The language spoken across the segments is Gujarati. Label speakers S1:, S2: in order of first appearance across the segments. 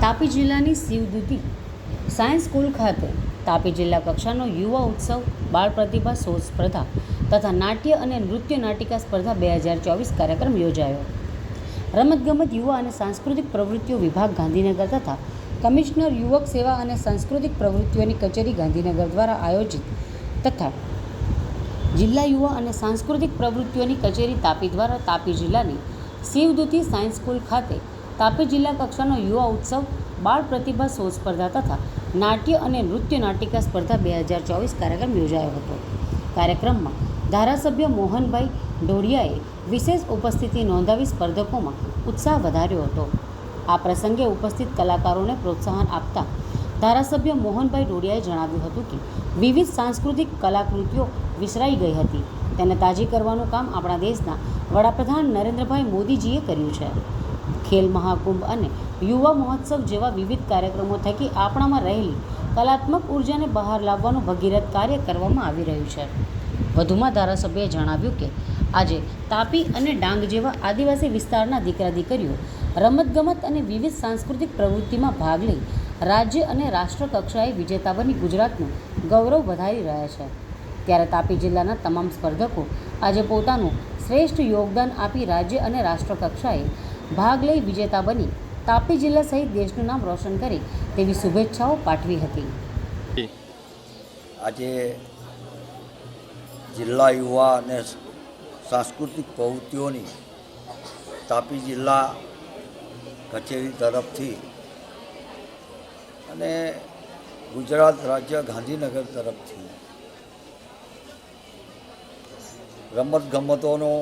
S1: તાપી જિલ્લાની શિવદૂતી સાયન્સ સ્કૂલ ખાતે તાપી જિલ્લા કક્ષાનો યુવા ઉત્સવ, બાળ પ્રતિભા, શોધ સ્પર્ધા તથા નાટ્ય અને નૃત્ય નાટિકા સ્પર્ધા બે હજાર ચોવીસ કાર્યક્રમ યોજાયો. રમતગમત, યુવા અને સાંસ્કૃતિક પ્રવૃત્તિઓ વિભાગ ગાંધીનગર તથા કમિશનર યુવક સેવા અને સાંસ્કૃતિક પ્રવૃત્તિઓની કચેરી ગાંધીનગર દ્વારા આયોજિત તથા જિલ્લા યુવા અને સાંસ્કૃતિક પ્રવૃત્તિઓની કચેરી તાપી દ્વારા તાપી જિલ્લાની શિવદૂતી સાયન્સ સ્કૂલ ખાતે તાપી જિલ્લા કક્ષાનો યુવા ઉત્સવ, બાળ પ્રતિભા શોધ સ્પર્ધા તથા નાટ્ય અને નૃત્ય નાટિકા સ્પર્ધા બે હજાર ચોવીસ કાર્યક્રમ યોજાયો હતો. કાર્યક્રમમાં ધારાસભ્ય મોહનભાઈ ઢોડિયાએ વિશેષ ઉપસ્થિતિ નોંધાવી સ્પર્ધકોમાં ઉત્સાહ વધાર્યો હતો. આ પ્રસંગે ઉપસ્થિત કલાકારોને પ્રોત્સાહન આપતા ધારાસભ્ય મોહનભાઈ ડોડિયાએ જણાવ્યું હતું કે વિવિધ સાંસ્કૃતિક કલાકૃતિઓ વિસરાઈ ગઈ હતી. તેને તાજી કરવાનું કામ આપણા દેશના વડાપ્રધાન નરેન્દ્રભાઈ મોદીજીએ કર્યું છે. ખેલ મહાકુંભ અને યુવા મહોત્સવ જેવા વિવિધ કાર્યક્રમો થકી આપણામાં રહેલી કલાત્મક ઉર્જાને બહાર લાવવાનું ભગીરથ કાર્ય કરવામાં આવી રહ્યું છે. વધુમાં ધારાસભ્યએ જણાવ્યું કે આજે તાપી અને ડાંગ જેવા આદિવાસી વિસ્તારના દીકરા દીકરીઓ રમતગમત અને વિવિધ સાંસ્કૃતિક પ્રવૃત્તિમાં ભાગ લઈ રાજ્ય અને રાષ્ટ્ર કક્ષાએ વિજેતા બની ગુજરાતનું ગૌરવ વધારી રહ્યા છે. ત્યારે તાપી જિલ્લાના તમામ સ્પર્ધકો આજે પોતાનું શ્રેષ્ઠ યોગદાન આપી રાજ્ય અને રાષ્ટ્ર કક્ષાએ ભાગ લઈ વિજેતા બની તાપી જિલ્લા સહિત દેશનું નામ રોશન કરે તેવી શુભેચ્છાઓ પાઠવી હતી.
S2: આજે જિલ્લા યુવા અને સાંસ્કૃતિક પ્રવૃત્તિઓની તાપી જિલ્લા કચેરી તરફથી અને ગુજરાત રાજ્ય ગાંધીનગર તરફથી રમતગમતોનો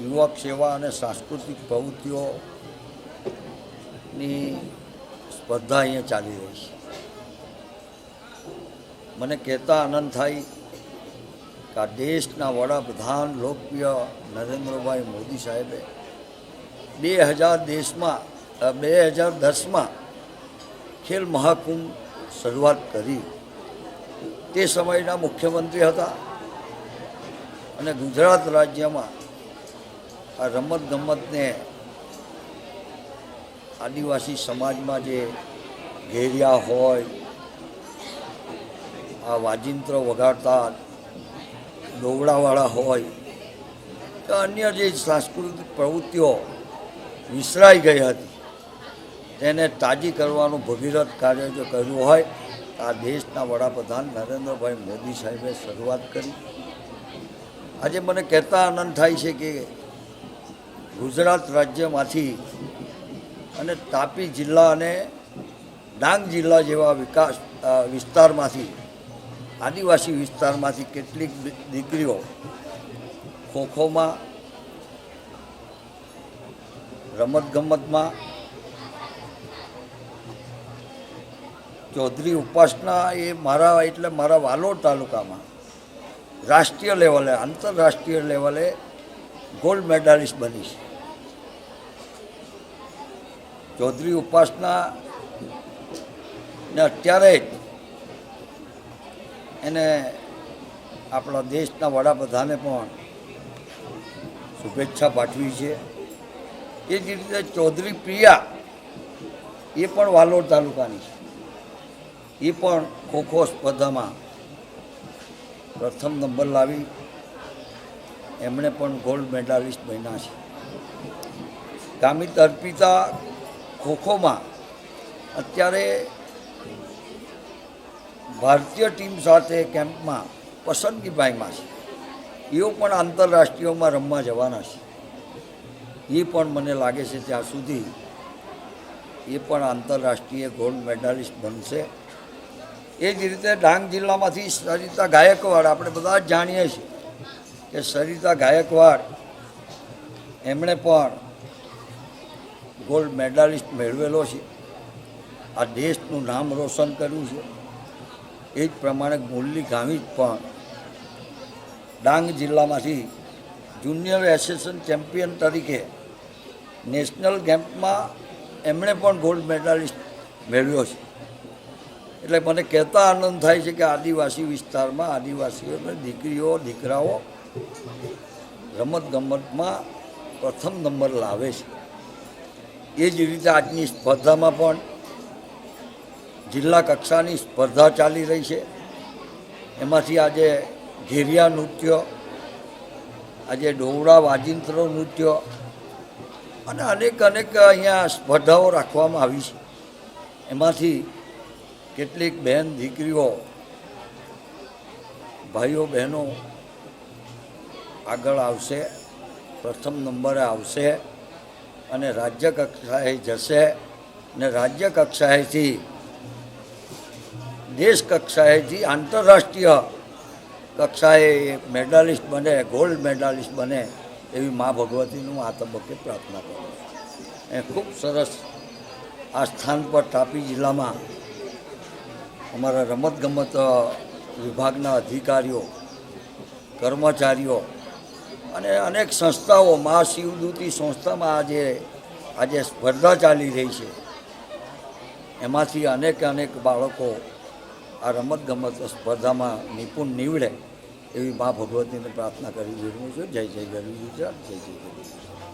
S2: યુવક સેવા અને સાંસ્કૃતિક પ્રવૃત્તિઓની સ્પર્ધા અહીંયા ચાલી રહી છે. મને કહેતા આનંદ થાય કે આ દેશના વડાપ્રધાન લોકપ્રિય નરેન્દ્રભાઈ મોદી સાહેબે બે હજાર દેશમાં બે હજાર દસમાં ખેલ મહાકુંભ શરૂઆત કરી. તે સમયના મુખ્યમંત્રી હતા અને ગુજરાત રાજ્યમાં આ રમત ગમતને આદિવાસી સમાજમાં જે ઘેરિયા હોય, આ વાજિંત્ર વગાડતા, દોવડાવાળા હોય કે અન્ય જે સાંસ્કૃતિક પ્રવૃત્તિઓ વિસરાઈ ગઈ હતી. તેને તાજી કરવાનું ભગીરથ કાર્ય જો કર્યું હોય આ દેશના વડાપ્રધાન નરેન્દ્રભાઈ મોદી સાહેબે શરૂઆત કરી. આજે મને કહેતા આનંદ થાય છે કે ગુજરાત રાજ્યમાંથી અને તાપી જિલ્લા અને ડાંગ જિલ્લા જેવા વિકાસ વિસ્તારમાંથી, આદિવાસી વિસ્તારમાંથી કેટલીક દીકરીઓ ખોખોમાં, રમતગમતમાં ચૌધરી ઉપાસના એ મારા એટલે મારા વાલોડ તાલુકામાં રાષ્ટ્રીય લેવલે, આંતરરાષ્ટ્રીય લેવલે ગોલ્ડ મેડાલિસ્ટ બની છે. ચૌધરી ઉપાસના ને અત્યારે એને આપણા દેશના વડાપ્રધાને પણ શુભેચ્છા પાઠવી છે. એ જ રીતે ચૌધરી પ્રિયા એ પણ વાલોડ તાલુકાની છે. એ પણ ખોખો સ્પર્ધામાં પ્રથમ નંબર લાવી એમણે પણ ગોલ્ડ મેડાલિસ્ટ બન્યા છે. ગામિત અર્પિતા ખોખોમાં અત્યારે ભારતીય ટીમ સાથે કેમ્પમાં પસંદગી પામ્યા છે. એઓ પણ આંતરરાષ્ટ્રીયમાં રમવા જવાના છે. એ પણ મને લાગે છે ત્યાં સુધી એ પણ આંતરરાષ્ટ્રીય ગોલ્ડ મેડાલિસ્ટ બનશે. એ જ રીતે ડાંગ જિલ્લામાંથી સરિતા ગાયકવાડ, આપણે બધા જ જાણીએ છીએ કે સરિતા ગાયકવાડ, એમણે પણ ગોલ્ડ મેડાલિસ્ટ મેળવેલો છે. આ દેશનું નામ રોશન કર્યું છે. એ જ પ્રમાણે મુરલી ગામિત પણ ડાંગ જિલ્લામાંથી જુનિયર એસોસિએશન ચેમ્પિયન તરીકે નેશનલ ગેમ્પમાં એમણે પણ ગોલ્ડ મેડાલિસ્ટ મેળવ્યો છે. એટલે મને કહેતા આનંદ થાય છે કે આદિવાસી વિસ્તારમાં આદિવાસીઓને દીકરીઓ, દીકરાઓ રમતગમતમાં પ્રથમ નંબર લાવે છે. એ જ રીતે આજની સ્પર્ધામાં પણ જિલ્લા કક્ષાની સ્પર્ધા ચાલી રહી છે. એમાંથી આજે ઘેરિયા નૃત્ય, આજે ડોવડા વાજિંત્ર નૃત્ય અને અનેક અનેક અહીંયા સ્પર્ધાઓ રાખવામાં આવી છે. એમાંથી કેટલીક બહેન દીકરીઓ, ભાઈઓ બહેનો આગળ આવશે, પ્રથમ નંબરે આવશે અને રાજ્ય કક્ષાએ જશે ને રાજ્ય કક્ષાએથી દેશ કક્ષાએથી આંતરરાષ્ટ્રીય કક્ષાએ મેડાલિસ્ટ બને, ગોલ્ડ મેડાલિસ્ટ બને એવી મા ભગવતીનું આ તબક્કે પ્રાર્થના કરું એ ખૂબ સરસ આ સ્થાન પર તાપી જિલ્લામાં અમારા રમતગમત વિભાગના અધિકારીઓ, કર્મચારીઓ અને અનેક સંસ્થાઓ મા શિવદૂતી સંસ્થામાં આજે આજે સ્પર્ધા ચાલી રહી છે. એમાંથી અનેક અનેક બાળકો આ રમતગમત સ્પર્ધામાં નિપુણ નીવડે એવી મા ભગવતીને પ્રાર્થના કરી રહ્યું છું. જય જય ગરવી જય. જય ગરવી